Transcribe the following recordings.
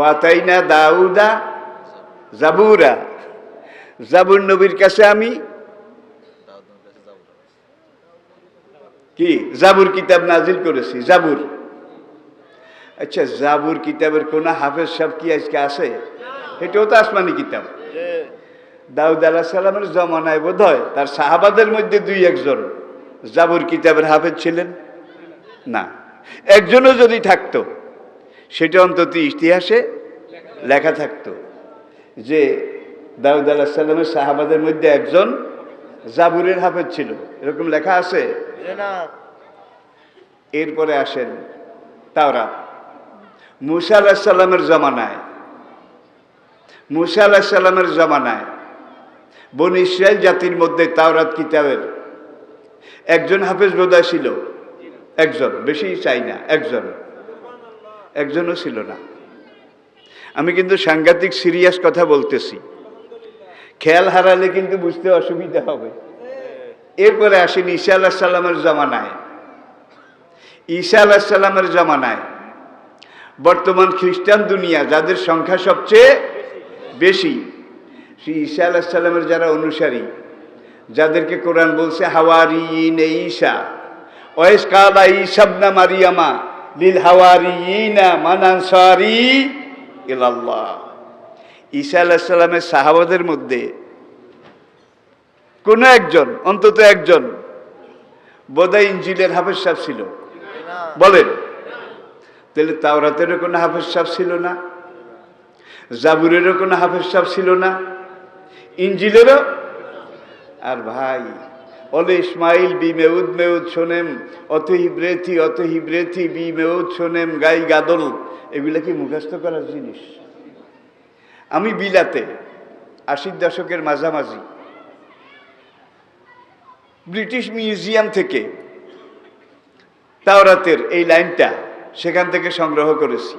ওয়াতাইনা দাউদা জাবুরা। জাবুর নবীর কাছে আমি কি? জাবুর কিতাব নাজিল করেছি, জাবুর। আচ্ছা জাবুর কিতাবের কোন হাফেজ সাহেব কি আজকে আছে? এটাও তো আসমানি কিতাব। দাউদ আলাহ সালামের জমানায় বোধ হয় তার সাহাবাদের মধ্যে দুই একজন জাবুর কিতাবের হাফেজ ছিলেন। না, একজনও যদি থাকতো সেটা অন্তত ইতিহাসে লেখা থাকতো যে দাউদ আলাহ সাল্লামের সাহাবাদের মধ্যে একজন জাবুরের হাফেজ ছিল। এরকম লেখা আছে? এরপরে আসেন তাওরা মুসা আলাহ সাল্লামের জমানায় মুসা আলাহ সাল্লামের জমানায় বন ইসরায়েল জাতির মধ্যে তাওরাত কিতাবের একজন হাফেজ বোধহয় ছিল। একজন বেশি চাই না একজন। একজনও ছিল না। আমি কিন্তু সাংঘাতিক সিরিয়াস কথা বলতেছি। খেয়াল হারালে কিন্তু বুঝতে অসুবিধা হবে। এরপরে আসেন ঈসা আল্লাহ সাল্লামের জমানায়। ঈসা আল্লাহ সাল্লামের জমানায়। বর্তমান খ্রিস্টান দুনিয়া, যাদের সংখ্যা সবচেয়ে বেশি, সেই ঈশা আল্লাহ সাল্লামের যারা অনুসারী, যাদেরকে কোরআন বলছে হাওয়ারি ঈশা ওয়েস কালা ইসাবনা মারিয়ামা লিল হাওয়ারি ইনা মানানসারি ইলাল্লাহ। ঈসা আল্লাহ সাল্লামের সাহাবাদের মধ্যে কোনো একজন, অন্তত একজন, বোধহয় ইঞ্জিলের হাফেজ সাহেব ছিল। বলেন, তাহলে তাওরাতেরও কোনো হাফেজ সাহেব ছিল না? জাবুরেরও কোনো হাফেজ সাহেব ছিল না? ইঞ্জিলেরও? আর ভাই অলে ইসমাইল বি মেউদ মেউদ শোনেম অত হিব্রেথি অত হিব্রেথি বি মেউদ শোনেম, গাই গাদল। এগুলা কি মুখস্থ করার জিনিস? আমি বিলাতে, আশির দশকের মাঝামাঝি। ব্রিটিশ মিউজিয়াম থেকে তাওরাতের এই লাইনটা সেখান থেকে সংগ্রহ করেছি।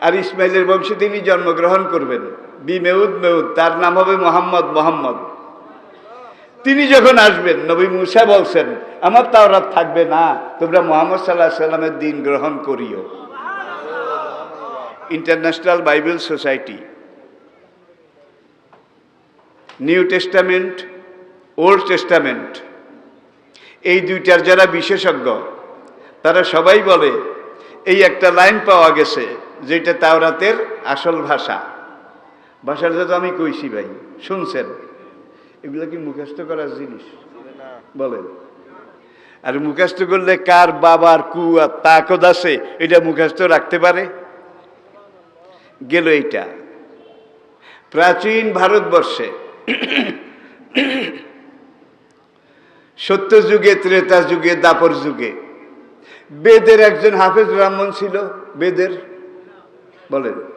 আর ইসমাইলের বংশে তিনি জন্মগ্রহণ করবেন। বি মেউদ মেউদ, তার নাম হবে মোহাম্মদ মোহাম্মদ। তিনি যখন আসবেন, নবী মুসা বলছেন, আমার তাওরাত থাকবে না, তোমরা মোহাম্মদ সাল্লাহ সাল্লামের দিন গ্রহণ করিও। International Bible Society, New Testament, Old Testament, এই দুইটার যারা বিশেষজ্ঞ, তারা সবাই বলে, এই একটা লাইন পাওয়া গেছে, যেটা তাওরাতের আসল ভাষা। ভাষাটা তো আমি কইছি ভাই, শুনছেন? এগুলো কি মুখস্থ করার জিনিস? বলেন। আর মুখস্থ করলে কার বাবার কু আর তাকদ আছে এটা মুখস্থ রাখতে পারে? গেল এইটা। প্রাচীন ভারতবর্ষে সত্য যুগে ত্রেতা যুগে দাপর যুগে বেদের একজন হাফেজ ব্রাহ্মণ ছিল বেদের? বলেন।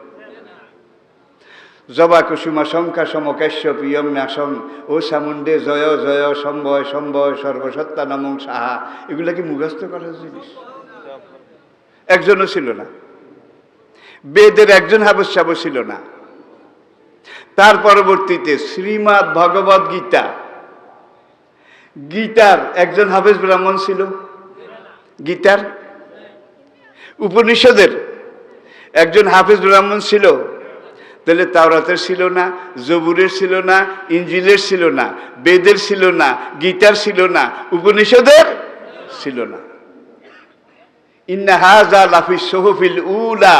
জবা কুসুমা শঙ্কা সমকাশ্য প্রিয়ম নাসং ও সামুন্ডে জয় জয় সম্ভয় সম্ভয় সর্বসত্তা নমং সাহা। এগুলা কি মুখস্থ করার জিনিস? একজনও ছিল না। বেদের একজন হাফেজ সাহেব ছিল না। তার পরবর্তীতে শ্রীমৎ ভগবত গীতা। গীতার একজন হাফেজ ব্রাহ্মণ ছিল। গীতার। উপনিষদের একজন হাফেজ ব্রাহ্মণ ছিল। তাহলে তাওরাতের ছিল না, জবুরের ছিল না, ইঞ্জিলের ছিল না, বেদের ছিল না গীতার ছিল না, উপনিষদের ছিল না। ইন্না হাজা লাফি সোহফিল উলা,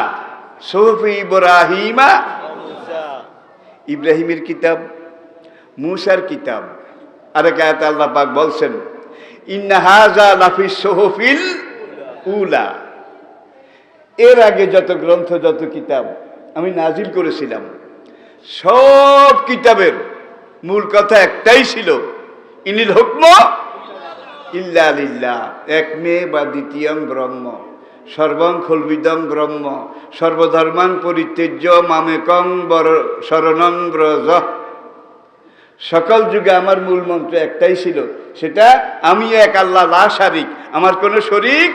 সোহফি ইব্রাহিমা। ইব্রাহিমের কিতাব, মুসার কিতাব। আরেক আয়াত আল্লাহ পাক বলছেন, ইন্না হাজা লাফি সোহফিল উলা। এর আগে যত গ্রন্থ, যত কিতাব আমি নাজিল করেছিলাম। সব কিতাবের মূল কথা একটাই ছিল ইনিল হুকম ইল্লা লিল্লাহ। এক মেয়ে বা দ্বিতীয়ং ব্রহ্ম সর্বং খলবিদং ব্রহ্ম সর্বধর্মাং পরিত্যজ্য মামেকং বর শরণং ব্রজ। সকল যুগে আমার মূল মন্ত্র একটাই ছিল সেটা আমি এক আল্লাহ লা শারিক। আমার কোনো শরিক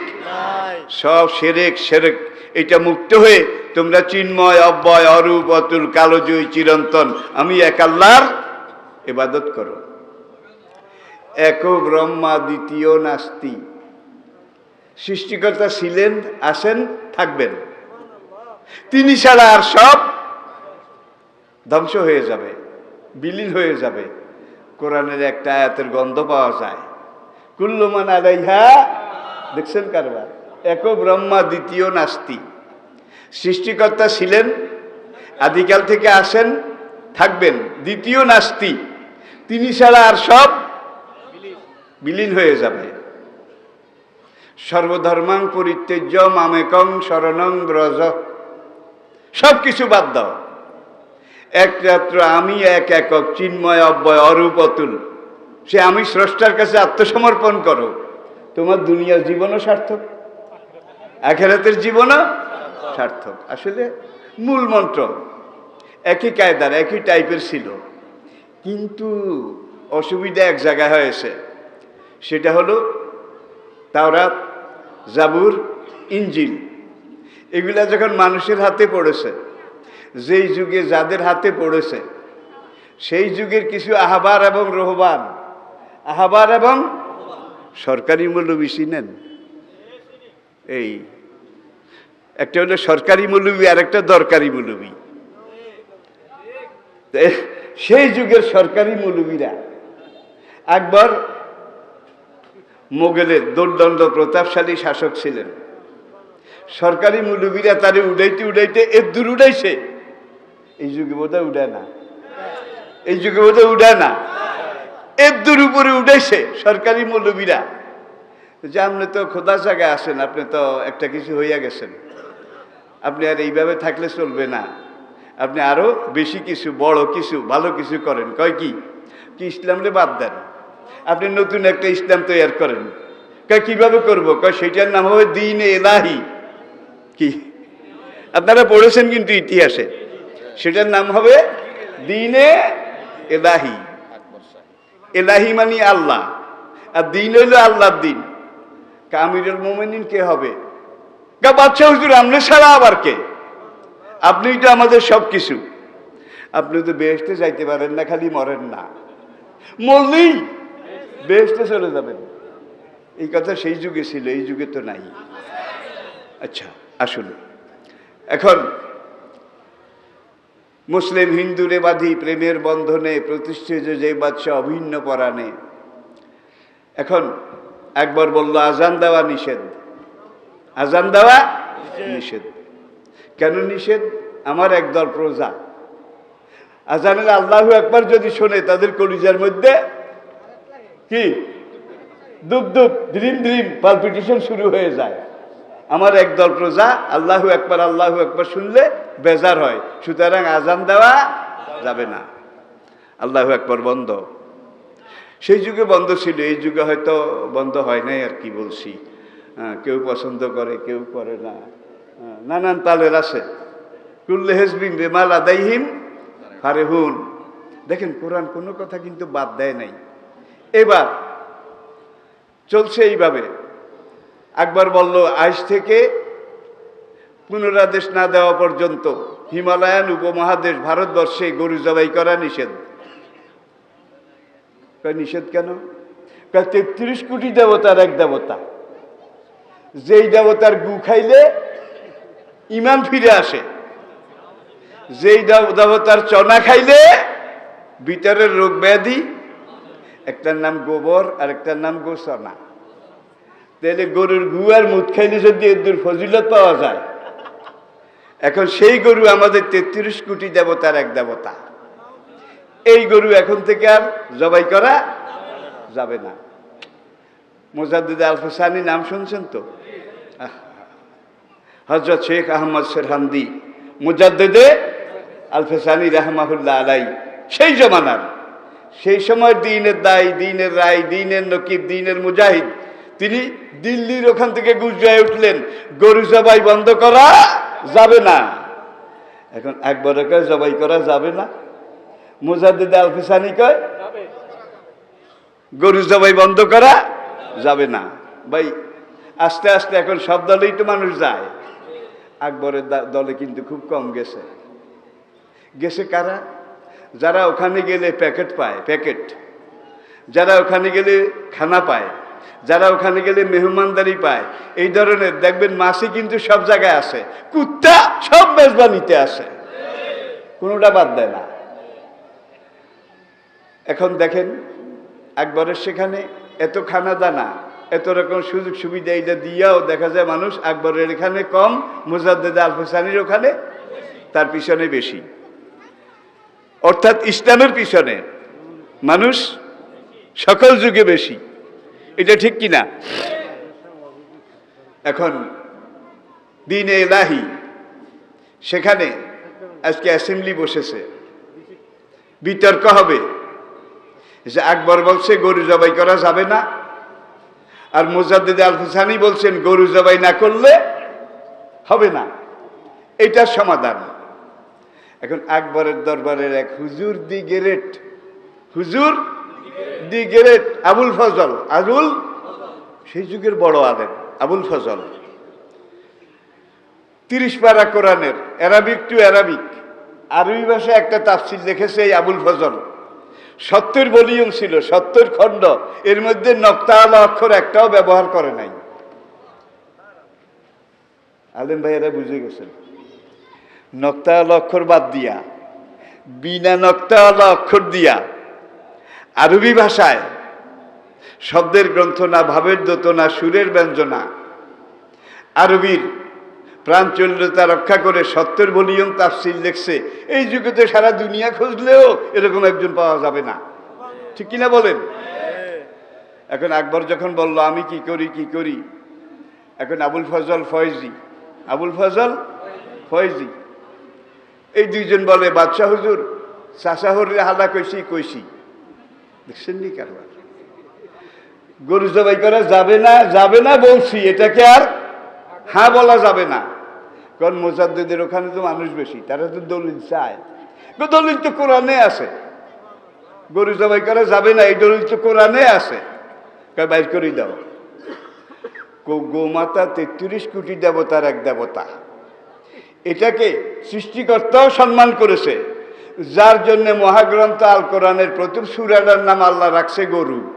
সব সেরেক সেরেক। এটা মুক্ত হয়ে তোমরা চিন্ময়, অব্যয়, অরূপ, অতুল, কালোজয়ী, চিরন্তন, আমি এক এবাদত করো। এক ব্রহ্মা, দ্বিতীয় নাস্তি। সৃষ্টিকর্তা ছিলেন আসেন থাকবেন। তিনি ছাড়া আর সব ধ্বংস হয়ে যাবে, বিলীন হয়ে যাবে। কোরআনের একটা আয়াতের গন্ধ পাওয়া যায়। কুল্লমান আলাইহা, দেখছেন কারবার? এক ব্রহ্মা, দ্বিতীয় নাস্তি। সৃষ্টিকর্তা ছিলেন, আদিকাল থেকে আসেন, থাকবেন, দ্বিতীয় নাস্তি। তিনি ছাড়া আর সব বিলীন হয়ে যাবে। সর্বধর্মাং পরিত্যজ্য মামেকং শরণং ব্রজ। সব কিছু বাদ দাও। একমাত্র আমি এক একক চিন্ময় অব্যয় অরূপ অতুল। সে আমি স্রষ্টার কাছে আত্মসমর্পণ করো। তোমার দুনিয়ার জীবনও সার্থক। আখেরাতের জীবনও সার্থক। আসলে মূল মন্ত্র একই কায়দার, একই টাইপের ছিল। কিন্তু অসুবিধা এক জায়গায় হয়েছে। সেটা হলো তাওরাত, জাবুর ইঞ্জিল এগুলা যখন মানুষের হাতে পড়েছে, যেই যুগে যাদের হাতে পড়েছে, সেই যুগের কিছু আহবার এবং রহবান আহবার এবং সরকারি মৌলবী নেন এই একটা হলো সরকারি মৌলবী, আর একটা দরকারি মৌলবী। সেই যুগের সরকারি মৌলবীরা। একবার মোগলের দুর্দণ্ড প্রতাপশালী শাসক ছিলেন। সরকারি মৌলবীরা তারে উড়াইতে উড়াইতে এর দূর উড়াইছে। এই যুগে বোধহয় উড়ায় না। এই যুগে বোধহয় উড়ায় না। এর দূর উপরে উঠাইছে সরকারি মৌলবীরা। যে আপনি তো খোদা জায়গায় আসেন, আপনি তো একটা কিছু হইয়া গেছেন। আপনি আর এইভাবে থাকলে চলবে না। আপনি আরও বেশি কিছু, বড় কিছু, ভালো কিছু করেন। কয় কি? কি ইসলামরে বাদ দেন। আপনি নতুন একটা ইসলাম তৈরি করেন। কয় কীভাবে করব? কয় সেটার নাম হবে দিন এলাহি। কি? আপনারা পড়েছেন কিন্তু ইতিহাসে। সেটার নাম হবে দিনে এলাহি। এলাহি মানে আল্লাহ। আর দিন হইল আল্লাহর দিন। কামিরুল মোমেনিন কে হবে? বাচ্চা হুজুর আপনি ছাড়া আবার কে? আপনিই তো আমাদের সব কিছু আপনি তো বেহেস্তে যাইতে পারেন না, খালি মরেন না। মরলেই বেহেস্তে চলে যাবেন। এই কথা সেই যুগে ছিল, এই যুগে তো নাই। আচ্ছা আসলে এখন মুসলিম হিন্দুরে বাধি প্রেমের বন্ধনে প্রতিষ্ঠিত যে বাচ্চা অভিন্ন পরাণে। এখন একবার বলল আজান দেওয়া নিষেধ। আজান দেওয়া নিষেধ। কেন নিষেধ? আমার একদল প্রজা। আজানের আল্লাহ একবার যদি শোনে তাদের কলিজার মধ্যে কি? দুপ দুপ ধ্রিম ধ্রিম পালপিটেশন শুরু হয়ে যায়। আমার একদল প্রজা আল্লাহ একবার আল্লাহ একবার শুনলে বেজার হয়। সুতরাং আজান দেওয়া যাবে না। আল্লাহ একবার বন্ধ। সেই যুগে বন্ধ ছিল, এই যুগে হয়তো বন্ধ হয় নাই আর কি বলছি। কেউ পছন্দ করে, কেউ করে না। নানান তালের আছে। কুল্লে হেসবিন বেমাল আদাইহিম ফারেহুন। দেখেন, কোরআন কোনো কথা কিন্তু বাদ দেয় নাই। এবার চলছে এইভাবে। একবার বলল, আজ থেকে পুনরাদেশ না দেওয়া পর্যন্ত হিমালয়ান উপমহাদেশ ভারতবর্ষে গরু জবাই করা নিষেধ। কয়, নিষেধ কেন? কয়, তেত্রিশ কোটি দেবতার এক দেবতা। যেই দেবতার গু খাইলে ইমান ফিরে আসে। যেই দেব- দেবতার চনা খাইলে ভিতরের রোগ ব্যাধি। একটার নাম গোবর আর একটার নাম গোসনা তাহলে গরুর গু আর মুদ খাইলে যদি এদুর ফজিলত পাওয়া যায়। এখন সেই গরু আমাদের তেত্রিশ কোটি দেবতার এক দেবতা। এই গরু এখন থেকে আর জবাই করা যাবে না। মোজাদ্দিদ আলফাসানি নাম শুনছেন তো? হজরত শেখ আহমদ সেরহান্দি মুজাদ্দেদে আলফেসানি রহমাহুল্লাহ আলাই, সেই জমানার। সেই সময় দিনের দায়, দিনের রায়, দিনের নকিব, দিনের মুজাহিদ, তিনি দিল্লির ওখান থেকে গুজরায় উঠলেন। গরু জবাই বন্ধ করা যাবে না। এখন একবার জবাই করা যাবে না। মুজাদ্দিদ আলফেসানি কয়? গরু জবাই বন্ধ করা যাবে না। ভাই, আস্তে আস্তে এখন সব দলেই তো মানুষ যায়। আকবরের দলে কিন্তু খুব কম গেছে। গেছে কারা? যারা ওখানে গেলে প্যাকেট পায়, প্যাকেট। যারা ওখানে গেলে খানা পায়, যারা ওখানে গেলে মেহমানদারি পায়, এই ধরনের দেখবেন মাসি কিন্তু সব জায়গায় আছে। কুত্তা সব মেজবানিতে আসে কোনোটা বাদ দেয় না। এখন দেখেন আকবরের সেখানে এত খানা দানা এত রকম সুযোগ সুবিধা এটা দিয়াও দেখা যায় মানুষ আকবরের এখানে কম, মুজাদ্দেদ আল হোসানির ওখানে তার পিছনে বেশি। অর্থাৎ ইসলামের পিছনে মানুষ সকল যুগে বেশি। এটা ঠিক কি না? এখন দিন এলাহি সেখানে আজকে অ্যাসেম্বলি বসেছে। বিতর্ক হবে। যে আকবর বলছে, গরু জবাই করা যাবে না। আর মুজাদ্দিদ আল হুসানি বলছেন, গরু জবাই না করলে হবে না। এটার সমাধান। এখন আকবরের দরবারের এক হুজুর দি গেরেট হুজুর দি গেরেট আবুল ফজল। আবুল, সেই যুগের বড় আলেম, আবুল ফজল। তিরিশ পারা কোরআনের, অ্যারাবিক টু অ্যারাবিক। আরবি ভাষায় একটা তাফসিল লিখেছে এই আবুল ফজল। সত্তর ভলিউম ছিল, সত্তর খণ্ড। এর মধ্যে নক্তালা অক্ষর একটাও ব্যবহার করে নাই। আলেম ভাইয়েরা বুঝে গেছেন। নক্তাল অক্ষর বাদ দিয়া, বিনা নক্তাল অক্ষর দিয়া। আরবি ভাষায় শব্দের গ্রন্থ না ভাবের দোতনা সুরের ব্যঞ্জনা। আরবির প্রাণচল্যতা রক্ষা করে সত্তর ভলিউম তাফসিল লেখছে। এই যুগে তো সারা দুনিয়া খুঁজলেও এরকম একজন পাওয়া যাবে না। ঠিক কিনা বলেন? এখন আকবর যখন বলল, আমি কি করি কি করি? এখন আবুল ফজল ফয়জি। আবুল ফজল ফয়জি। এই দুইজন বলে, বাদশাহ হুজুর চাষাহরে হালা কইছি কইছি। দেখছেন নি কারবার? গরু জবাই করা যাবে না যাবে না বলছি, এটাকে আর হ্যাঁ বলা যাবে না। কারণ মোজাদ্দেদের ওখানে তো মানুষ বেশি তারা তো দলিল চায়। দলিল তো কোরআনে আছে। গরু জবাই করা যাবে না এই দলিল তো কোরআনে আছে। বাইর করে দাও। গো- গোমাতা তেত্রিশ কোটি দেবতার এক দেবতা। এটাকে সৃষ্টিকর্তাও সম্মান করেছে। যার জন্য মহাগ্রন্থ আল কোরআনের প্রথম সুরাটার নাম আল্লাহ রাখছে গরু।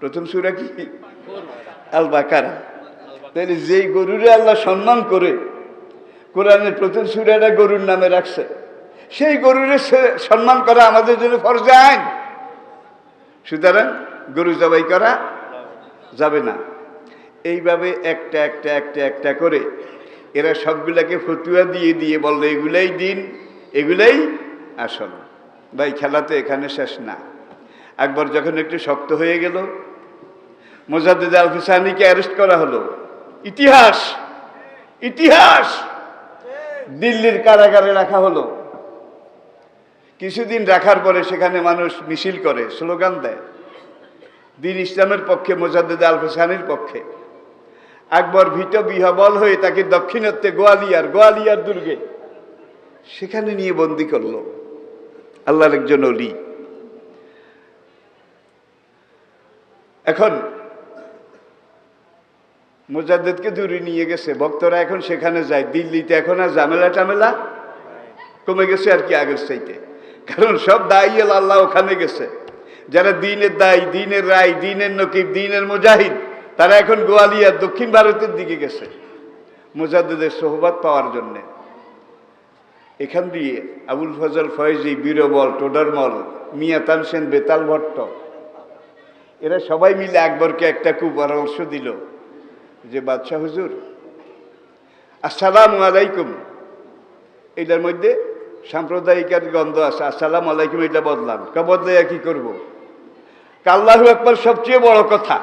প্রথম সুরা কি? আল বাকারা। তাহলে যেই গরুরে আল্লাহ সম্মান করে, কোরআনের প্রথম সুরাটা গরুর নামে রাখছে, সেই গরুরে সম্মান করা আমাদের জন্য ফরজে আইন। সুতরাং গরু জবাই করা যাবে না। এইভাবে একটা একটা একটা একটা করে এরা সবগুলাকে ফতুয়া দিয়ে দিয়ে বলল, এগুলাই দিন, এগুলাই আসল। ভাই, খেলা তো এখানে শেষ না। একবার যখন একটু শক্ত হয়ে গেল, মোজাদ্দেদ আল হুসানিকে অ্যারেস্ট করা হলো। ইতিহাস ইতিহাস। দিল্লির কারাগারে রাখা হলো। কিছুদিন রাখার পরে সেখানে মানুষ মিছিল করে, স্লোগান দেয়। দিন ইসলামের পক্ষে, মোজাদ্দেদ আল হুসানির পক্ষে। আকবর ভীত বিহবল হয়ে তাকে দক্ষিণাত্যে গোয়ালিয়ার গোয়ালিয়ার দুর্গে সেখানে নিয়ে বন্দি করল। আল্লাহর একজন অলি এখন মোজাদ্দেদকে দূরে নিয়ে গেছে। ভক্তরা এখন সেখানে যায়। দিল্লিতে এখন আর ঝামেলা টামেলা কমে গেছে আর কি আগের চাইতে। কারণ সব দায়ী আল্লাহ ওখানে গেছে। যারা দিনের দায়ী, দিনের রায়, দিনের নকিব, দিনের মুজাহিদ, তারা এখন গোয়ালিয়া দক্ষিণ ভারতের দিকে গেছে। মোজাদ্দেদের সহবাদ পাওয়ার জন্যে। এখান দিয়ে আবুল ফজল ফয়েজি, বীরবল, টোডরমল, মিয়া তানসেন, বেতাল ভট্ট, এরা সবাই মিলে আকবরকে একটা কুপরামর্শ দিল। যে বাদশাহ হুজুর, আসসালাম আলাইকুম। এটার মধ্যে সাম্প্রদায়িক আর গন্ধ আছে, আসসালাম আলাইকুম এটা বদলাম। কা বদলাইয়া কি করব? কাল্লাহ একবার সবচেয়ে বড় কথা,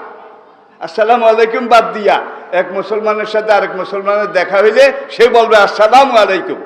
আসসালাম আলাইকুম বাদ দিয়া, এক মুসলমানের সাথে আরেক মুসলমানের দেখা হইলে সে বলবে আসসালাম আলাইকুম।